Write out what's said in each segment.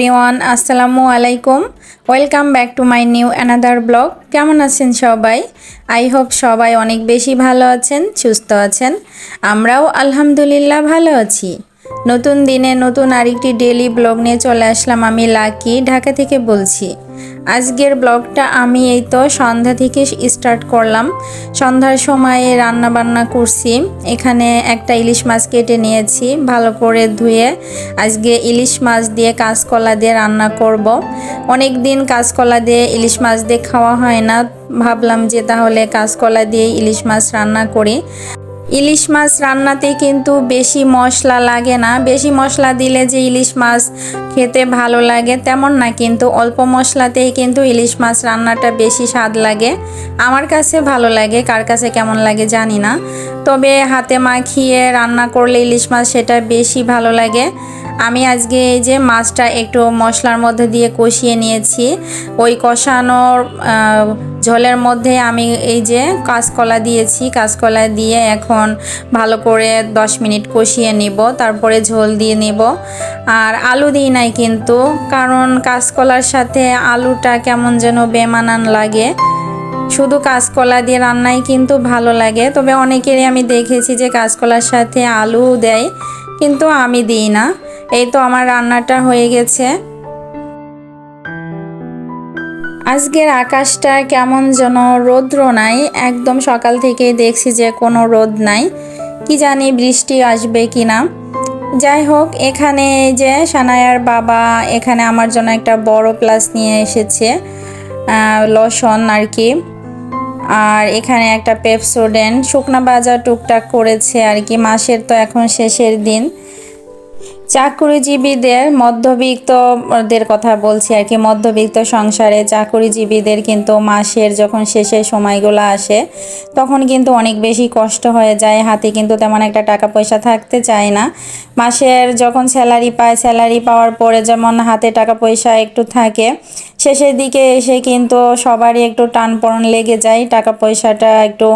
Everyone, আসসালামু আলাইকুম। Welcome back to my new another blog. কেমন আছেন সবাই? আই হোপ সবাই অনেক বেশি ভালো আছেন, সুস্থ আছেন। আমরাও আলহামদুলিল্লাহ ভালো আছি। নতুন দিনে নতুন আরেকটি ডেলি ব্লগ নিয়ে চলে আসলাম আমি লাকি, ঢাকা থেকে বলছি। আজকের ব্লগটা আমি এই তো সন্ধ্যা থেকে স্টার্ট করলাম। সন্ধ্যার সময় রান্না বান্না করছি। এখানে একটা ইলিশ মাছ কেটে নিয়েছি, ভালো করে ধুয়ে আজকে ইলিশ মাছ দিয়ে কাঁচকলা দিয়ে রান্না করব। অনেক দিন কাঁচকলা দিয়ে ইলিশ মাছ দিয়ে খাওয়া হয় না। ভাবলাম যে তাহলে কাঁচকলা দিয়ে ইলিশ মাছ রান্না করি। ইলিশ মাছ রান্নাতে কিন্তু বেশি মশলা লাগে না। বেশি মশলা দিলে যে ইলিশ মাছ খেতে ভালো লাগে তেমন না, কিন্তু অল্প মশলাতেই কিন্তু ইলিশ মাছ রান্নাটা বেশি স্বাদ লাগে। আমার কাছে ভালো লাগে, কার কাছে কেমন লাগে জানি না। তবে হাতে মাখিয়ে রান্না করলে ইলিশ মাছ সেটা বেশি ভালো লাগে। আমি আজকে এই যে মাছটা একটু মশলার মধ্যে দিয়ে কষিয়ে নিয়েছি। ওই কষানোর ঝোলের মধ্যে আমি এই যে কাঁচকলা দিয়েছি। কাঁচকলা দিয়ে এখন ভালো করে 10 মিনিট কষিয়ে নিব, তারপরে ঝোল দিয়ে নিব। আর আলু দিই নাই কিন্তু, কারণ কাঁচকলার সাথে আলুটা কেমন যেন বেমানান লাগে। শুধু কাঁচকলা দিয়ে রান্নাই কিন্তু ভালো লাগে। তবে অনেকেরই আমি দেখেছি যে কাঁচকলার সাথে আলু দেয়, কিন্তু আমি দিই না। এই তো আমার রান্নাটা হয়ে গেছে। আজকের আকাশটা কেমন যেন রৌদ্র নাই, একদম সকাল থেকে দেখছি যে কোনো রোদ নাই। কি জানি বৃষ্টি আসবে কি না। যাই হোক, এখানে যে সানায়ার বাবা, এখানে আমার জন্য একটা বড় প্লাস নিয়ে এসেছে লসন আর কি। আর এখানে একটা পেপসোডেন শুকনা বাজার টুকটাক করেছে আর কি, মাসের তো এখন শেষের দিন। চাকুরিজীবীদের, মধ্যবিত্তদের কথা বলছি আর কি, মধ্যবিত্ত সংসারে চাকুরিজীবীদের কিন্তু মাসের যখন শেষের সময়গুলো আসে, তখন কিন্তু অনেক বেশি কষ্ট হয়ে যায়, হাতে কিন্তু তেমন একটা টাকা পয়সা থাকতে চায় না। মাসের যখন স্যালারি পায়, স্যালারি পাওয়ার পরে যেমন হাতে টাকা পয়সা একটু থাকে, শেষের দিকে এসে কিন্তু সবারই একটু টানপড়ন লেগে যায়, টাকা পয়সাটা একটু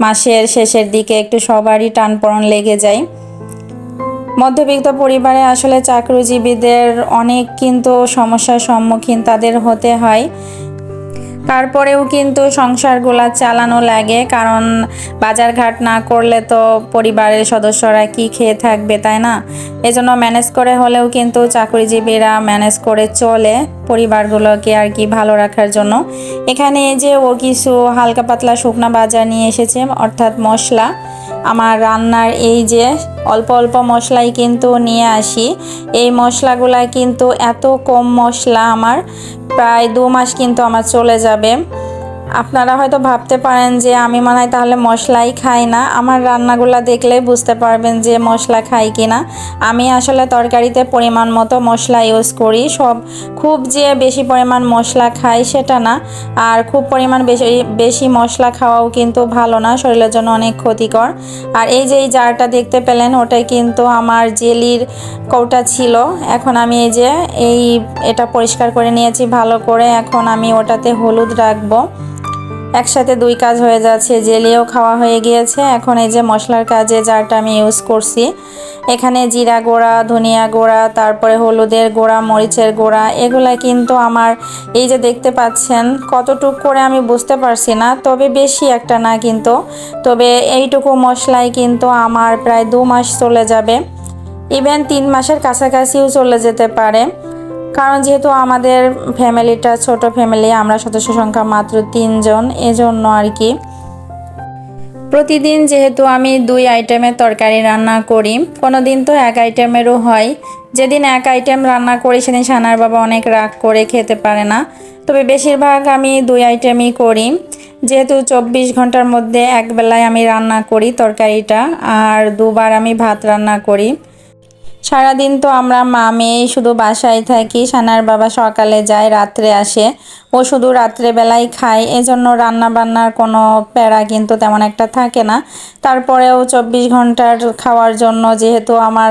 মাসের শেষের দিকে একটু সবারই টানপড়ন লেগে যায়। মধ্যবিত্ত পরিবারে আসলে চাকরিজীবীদের অনেক কিন্তু সমস্যার সম্মুখীন তাদের হতে হয়। তারপরেও কিন্তু সংসারগুলা চালানো লাগে, কারণ বাজারঘাট না করলে তো পরিবারের সদস্যরা কি খেয়ে থাকবে, তাই না? এজন্য ম্যানেজ করে হলেও কিন্তু চাকরিজীবীরা ম্যানেজ করে চলে পরিবারগুলোকে আর কি ভালো রাখার জন্য। এখানে যে ও কিছু হালকা পাতলা শুকনা বাজার নিয়ে এসেছে, অর্থাৎ মশলা। আমার রান্নার এই যে অল্প অল্প মশলাই কিন্তু নিয়ে আসি। এই মশলাগুলা কিন্তু এত কম মশলা আমার, প্রায় দু মাস কিন্তু আমার চলে যাবে। আপনারা হয়তো ভাবতে পারেন যে আমি মনে হয় তাহলে মশলাই খাই না। আমার রান্নাগুলো দেখলেই বুঝতে পারবেন যে মশলা খাই কি না আমি আসলে তরকারিতে পরিমাণ মতো মশলা ইউজ করি। সব খুব যে বেশি পরিমাণ মশলা খাই সেটা না। আর খুব পরিমাণ বেশি বেশি মশলা খাওয়াও কিন্তু ভালো না। শরীরের জন্য অনেক ক্ষতিকর। আর এই যে এই জারটা দেখতে পেলেন, ওটাই কিন্তু আমার জেলির কৌটা ছিল। এখন আমি এই যে এই, এটা পরিষ্কার করে নিয়েছি ভালো করে। এখন আমি ওটাতে হলুদ রাখব। একসাথে দুই কাজ হয়ে যাচ্ছে, জেলিও খাওয়া হয়ে গিয়েছে। এখন এই যে মশলার কাজে যারটা আমি ইউজ করছি। এখানে জিরা গোড়া, ধনিয়া গোড়া, তারপরে হলুদের গোড়া, মরিচের গোড়া, এগুলা কিন্তু আমার এই যে দেখতে পাচ্ছেন, কতটুক করে আমি বুঝতে পারছি না, তবে বেশি একটা না কিন্তু। তবে এইটুকু মশলাই কিন্তু আমার প্রায় দু মাস চলে যাবে। ইভেন তিন মাসের কাছাকাছিও চলে যেতে পারে। কারণ যেহেতু আমাদের ফ্যামিলিটা ছোট ফ্যামিলি, আমরা সদস্য সংখ্যা মাত্র তিনজন, এজন্য আর কি। প্রতিদিন যেহেতু আমি দুই আইটেমের তরকারি রান্না করি কোনো দিন তো এক আইটেমেরও হয়। যেদিন এক আইটেম রান্না করি, সেদিন সানার বাবা অনেক রাগ করে খেতে পারে না। তবে বেশিরভাগ আমি দুই আইটেমই করি। যেহেতু চব্বিশ ঘণ্টার মধ্যে এক বেলায় আমি রান্না করি তরকারিটা, আর দুবার আমি ভাত রান্না করি। সারাদিন তো আমরা মা মেয়েই শুধু বাসায় থাকি, সানার বাবা সকালে যায়, রাত্রে আসে। ও শুধু রাত্রেবেলায় খায়, এজন্য রান্না বান্নার কোনো প্যারা কিন্তু তেমন একটা থাকে না। তারপরেও চব্বিশ ঘণ্টার খাওয়ার জন্য যেহেতু আমার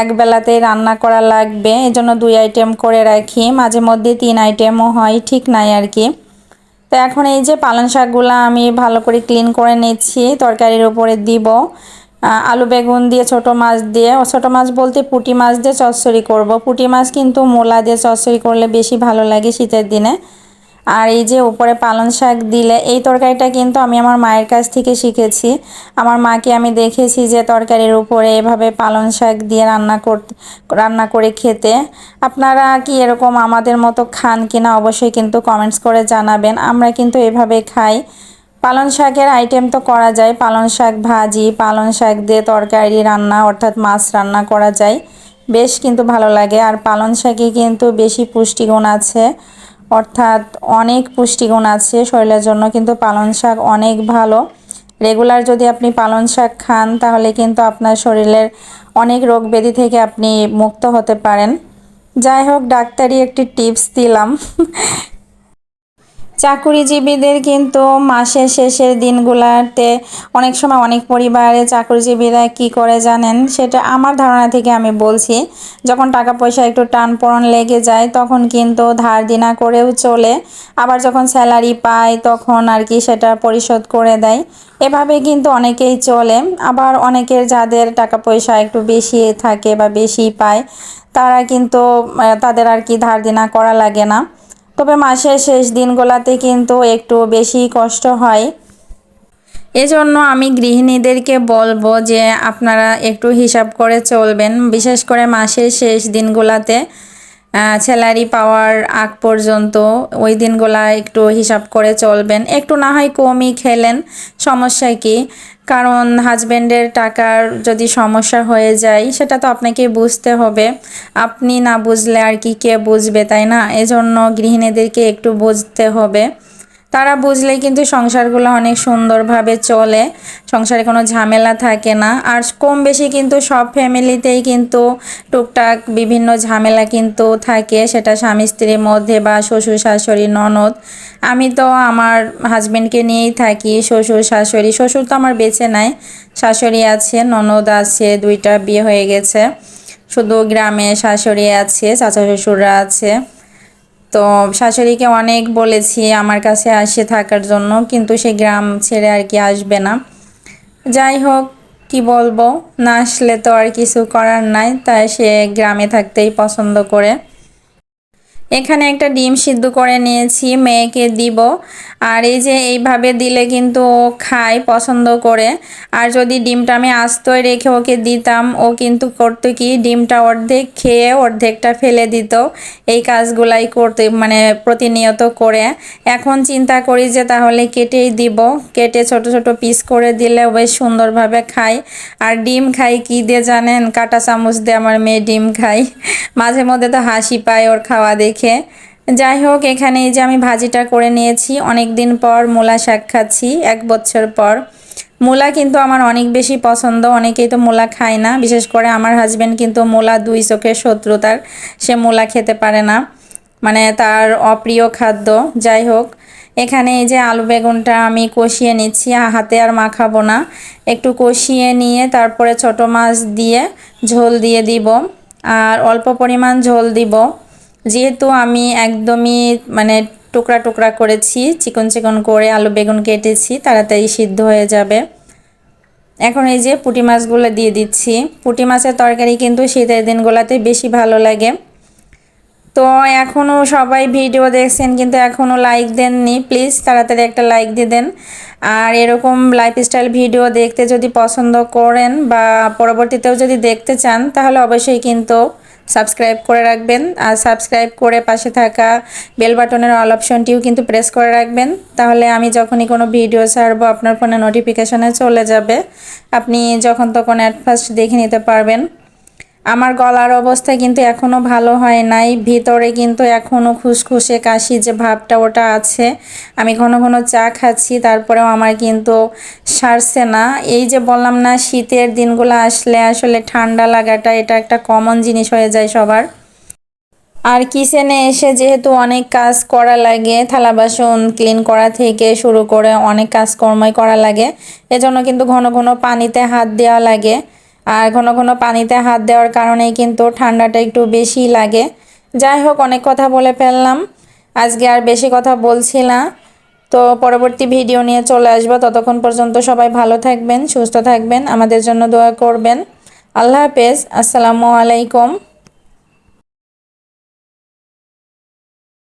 এক বেলাতেই রান্না করা লাগবে, এজন্য দুই আইটেম করে রাখি। মাঝে মধ্যে তিন আইটেমও হয়, ঠিক নাই আর কি। তো এখন এই যে পালং শাকগুলো আমি ভালো করে ক্লিন করে নিচ্ছি, তরকারির উপরে দিব। আলু বেগুন দিয়ে, ছোট মাছ দিয়ে ছোট মাছ বলতে পুঁটি মাছ দিয়ে চচ্চড়ি করব। পুঁটি মাছ কিন্তু মোলা দিয়ে চচ্চড়ি করলে বেশি ভালো লাগে শীতের দিনে। আর এই যে উপরে পালং শাক দিলে, এই তরকারিটা কিন্তু আমি আমার মায়ের কাছ থেকে শিখেছি। আমার মাকে আমি দেখেছি যে তরকারির উপরে এভাবে পালং শাক দিয়ে রান্না করতে, রান্না করে খেতে। আপনারা কি এরকম আমাদের মতো খান কিনা অবশ্যই কিন্তু কমেন্টস করে জানাবেন। আমরা কিন্তু এভাবে খাই। পালং শাকের আইটেম তো করা যায়। পালং শাক ভাজি, পালং শাক দিয়ে তরকারি, রান্না অর্থাৎ মাছ রান্না করা যায়। বেশ কিন্তু ভালো লাগে। আর পালং শাকে কিন্তু বেশি পুষ্টিগুণ আছে। অর্থাৎ অনেক পুষ্টিগুণ আছে শরীরের জন্য। কিন্তু পালং শাক অনেক ভালো। রেগুলার যদি আপনি পালং শাক খান, তাহলে কিন্তু আপনার শরীরের অনেক রোগ ব্যাধি থেকে আপনি মুক্ত হতে পারেন। যাই হোক, ডাক্তারি একটি টিপস দিলাম। চাকুরিজীবীদের কিন্তু মাসের শেষের দিনগুলোতে অনেক সময় অনেক পরিবারে চাকুরিজীবীরা কি করে জানেন? সেটা আমার ধারণা থেকে আমি বলছি। যখন টাকা পয়সা একটু টান পড়ন লেগে যায়, তখন কিন্তু ধার দিনা করেও চলে। আবার যখন স্যালারি পায়, তখন আর কি সেটা পরিশোধ করে দেয়। এভাবে কিন্তু অনেকেই চলে। আবার অনেকের যাদের টাকা পয়সা একটু বেশি থাকে বা বেশি পায়, তারা কিন্তু তাদের আর কি ধার দিনা করা লাগে না। তবে মাসের শেষ দিনগুলোতে কিন্তু একটু বেশি কষ্ট হয়। এজন্য আমি গৃহিণীদেরকে বলব যে আপনারা একটু হিসাব করে চলবেন, বিশেষ করে মাসের শেষ দিনগুলোতে। স্যালারি পাওয়ার আগ পর্যন্ত ওই দিনগুলা একটু হিসাব করে চলবেন। একটু না হয় কমই খেলেন, সমস্যা কি? কারণ হাজব্যান্ডের টাকার যদি সমস্যা হয়ে যায়, সেটা তো আপনাকে বুঝতে হবে। আপনি না বুঝলে আর কি কে বুঝবে, তাই না? এজন্য গৃহিণীদেরকে একটু বুঝতে হবে। তারা বুঝলেই কিন্তু সংসারগুলো অনেক সুন্দরভাবে চলে। সংসারে কোনো ঝামেলা থাকে না। আর কম বেশি কিন্তু সব ফ্যামিলিতেই কিন্তু টুকটাক বিভিন্ন ঝামেলা কিন্তু থাকে। সেটা স্বামী স্ত্রীর মধ্যে বা শ্বশুর শাশুড়ি, ননদ। আমি তো আমার হাজব্যান্ডকে নিয়েই থাকি, শ্বশুর, শাশুড়ি। শ্বশুর তো আমার বেঁচে নাই। শাশুড়ি আছে, ননদ আছে, দুইটা বিয়ে হয়ে গেছে। শুধু গ্রামে শাশুড়ি আছে চাচা শ্বশুররা আছে। তো শাশুড়িকে অনেক বলেছি আমার কাছে আসে থাকার জন্য, কিন্তু সে গ্রাম ছেড়ে আর কি আসবে না। যাই হোক, কি বলব? না আসলে তো আর কিছু করার নাই, তাই সে গ্রামে থাকতেই পছন্দ করে। এখানে একটা ডিম সিদ্ধ করে নিয়েছি, মেয়েকে দিব। আর এই যে এইভাবে দিলে কিন্তু ও খায় পছন্দ করে। আর যদি ডিমটা আমি আস্তই রেখে ওকে দিতাম, ও কিন্তু করতো কি, ডিমটা অর্ধেক খেয়ে অর্ধেকটা ফেলে দিত। এই কাজগুলাই করতে মানে প্রতিনিয়ত করে। এখন চিন্তা করি যে তাহলে কেটেই দিব। কেটে ছোট ছোট পিস করে দিলে বেশ সুন্দরভাবে খায়। আর ডিম খাই কি দিয়ে জানেন? কাটা চামচ দিয়ে আমার মেয়ে ডিম খায়। মাঝে মধ্যে তো হাসি পায় ওর খাওয়া দেখে। যাই হোক, এখানে এই যে আমি ভাজিটা করে নিয়েছি। অনেক দিন পর মূলা শাক খাচ্ছি, এক বছর পর। মূলা কিন্তু আমার অনেক বেশি পছন্দ, অনেকেই তো মূলা খায় না। বিশেষ করে আমার হাজব্যান্ড কিন্তু মূলা দুই চোখের শত্রু তার সে মূলা খেতে পারে না। মানে তার অপ্রিয় খাদ্য। যাই হোক, এখানে এই যে আলু বেগুনটা আমি কষিয়ে নিচ্ছি। হাতে আর মাখাবো না। একটু কষিয়ে নিয়ে তারপরে ছোট মাছ দিয়ে ঝোল দিয়ে দিব। আর অল্প পরিমাণ ঝোল দিব। যেহেতু আমি একদমই মানে টুকরা টুকরা করেছি, চিকন চিকন করে আলু বেগুন কেটেছি, তাড়াতাড়ি সিদ্ধ হয়ে যাবে। এখন এই যে পুঁটি মাছগুলো দিয়ে দিচ্ছি। পুঁটি মাছের তরকারি কিন্তু শীতের দিনগুলোতে বেশি ভালো লাগে। তো এখনও সবাই ভিডিও দেখছেন কিন্তু এখনও লাইক দেননি। প্লিজ তাড়াতাড়ি একটা লাইক দিয়ে দেন। আর এরকম লাইফস্টাইল ভিডিও দেখতে যদি পছন্দ করেন বা পরবর্তীতেও যদি দেখতে চান, তাহলে অবশ্যই কিন্তু সাবস্ক্রাইব করে রাখবেন। আর সাবস্ক্রাইব করে পাশে থাকা বেল বাটনের অল অপশনটিও কিন্তু প্রেস করে রাখবেন। তাহলে আমি যখনই কোনো ভিডিও ছাড়বো, আপনার ফোনে নোটিফিকেশানে চলে যাবে। আপনি যখন তখন অ্যাট ফার্স্ট দেখে নিতে পারবেন। আমার গলার অবস্থা কিন্তু এখনও ভালো হয় নাই। ভিতরে কিন্তু এখনও খুসখুসে কাশি যে ভাবটা ওটা আছে। আমি ঘন ঘন চা খাচ্ছি, তারপরেও আমার কিন্তু সারছে না। এই যে বললাম না, শীতের দিনগুলো আসলে আসলে ঠান্ডা লাগাটা, এটা একটা কমন জিনিস হয়ে যায় সবার। আর কিচেনে এসে যেহেতু অনেক কাজ করা লাগে, থালা বাসন ক্লিন করা থেকে শুরু করে অনেক কাজকর্মই করা লাগে। এজন্য কিন্তু ঘন ঘন পানিতে হাত দেওয়া লাগে। আর ঘন ঘন পানিতে হাত দেওয়ার কারণেই কিন্তু ঠান্ডাটা একটু বেশি লাগে। যাই হোক, অনেক কথা বলে ফেললাম। আজকে আর বেশি কথা বলছি না। তো পরবর্তী ভিডিও নিয়ে চলে আসব। ততক্ষণ পর্যন্ত সবাই ভালো থাকবেন, সুস্থ থাকবেন, আমাদের জন্য দোয়া করবেন। আল্লাহ হাফেজ। আসসালামু আলাইকুম।